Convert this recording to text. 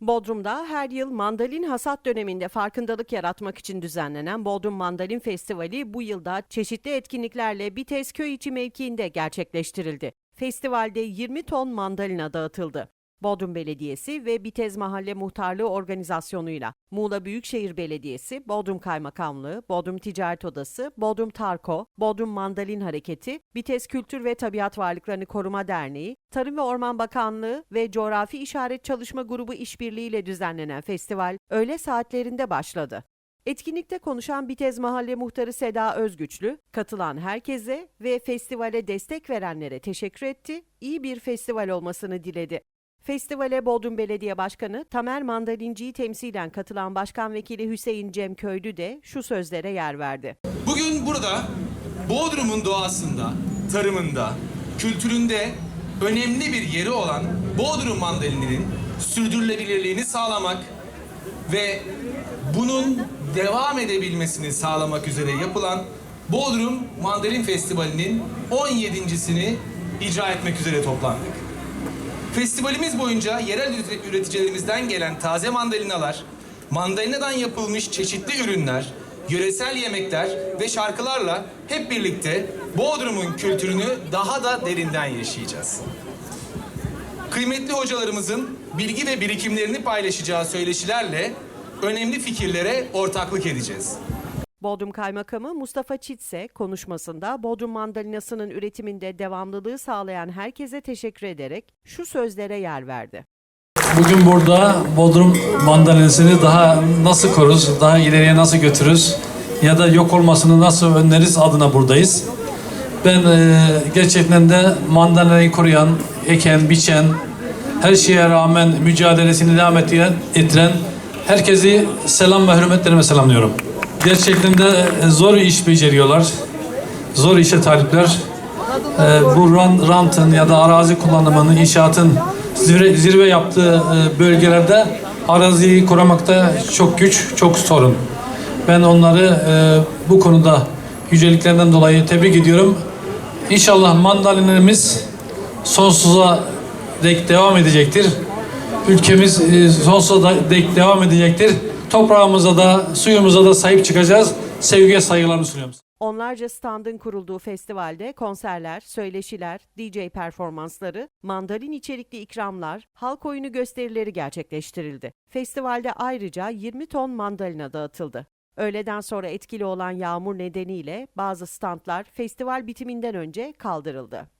Bodrum'da her yıl mandalin hasat döneminde farkındalık yaratmak için düzenlenen Bodrum Mandalin Festivali bu yılda çeşitli etkinliklerle Bites köy içi mevkiinde gerçekleştirildi. Festivalde 20 ton mandalina dağıtıldı. Bodrum Belediyesi ve Bitez Mahalle Muhtarlığı organizasyonuyla Muğla Büyükşehir Belediyesi, Bodrum Kaymakamlığı, Bodrum Ticaret Odası, Bodrum Tarko, Bodrum Mandalin Hareketi, Bitez Kültür ve Tabiat Varlıklarını Koruma Derneği, Tarım ve Orman Bakanlığı ve Coğrafi İşaret Çalışma Grubu işbirliğiyle düzenlenen festival öğle saatlerinde başladı. Etkinlikte konuşan Bitez Mahalle Muhtarı Seda Özgüçlü, katılan herkese ve festivale destek verenlere teşekkür etti, iyi bir festival olmasını diledi. Festivale Bodrum Belediye Başkanı Tamer Mandalinci'yi temsilen katılan Başkan Vekili Hüseyin Cem Köylü de şu sözlere yer verdi. Bugün burada Bodrum'un doğasında, tarımında, kültüründe önemli bir yeri olan Bodrum mandalininin sürdürülebilirliğini sağlamak ve bunun devam edebilmesini sağlamak üzere yapılan Bodrum Mandalin Festivali'nin 17.sini icra etmek üzere toplandık. Festivalimiz boyunca yerel üreti- üreticilerimizden gelen taze mandalinalar, mandalinadan yapılmış çeşitli ürünler, yöresel yemekler ve şarkılarla hep birlikte Bodrum'un kültürünü daha da derinden yaşayacağız. Kıymetli hocalarımızın bilgi ve birikimlerini paylaşacağı söyleşilerle önemli fikirlere ortaklık edeceğiz. Bodrum Kaymakamı Mustafa Çitse konuşmasında Bodrum mandalinasının üretiminde devamlılığı sağlayan herkese teşekkür ederek şu sözlere yer verdi. Bugün burada Bodrum mandalinasını daha nasıl koruruz, daha ileriye nasıl götürürüz ya da yok olmasını nasıl önleriz adına buradayız. Ben e, gerçekten de mandalinayı koruyan, eken, biçen, her şeye rağmen mücadelesini devam ettiren, ettiren herkesi selam ve hürmetlerime selamlıyorum. Gerçekten de zor iş beceriyorlar, zor işe talipler. Ee, bu ran- rantın ya da arazi kullanımının, inşaatın zirve, zirve yaptığı e, bölgelerde araziyi korumakta çok güç, çok sorun. Ben onları e, bu konuda yüceliklerinden dolayı tebrik ediyorum. İnşallah mandalinlerimiz sonsuza dek devam edecektir. Ülkemiz e, sonsuza dek devam edecektir. Toprağımıza da, suyumuza da sahip çıkacağız. Sevgiye saygılarımı sunuyorum. Onlarca standın kurulduğu festivalde konserler, söyleşiler, DJ performansları, mandalin içerikli ikramlar, halk oyunu gösterileri gerçekleştirildi. Festivalde ayrıca 20 ton mandalina dağıtıldı. Öğleden sonra etkili olan yağmur nedeniyle bazı standlar festival bitiminden önce kaldırıldı.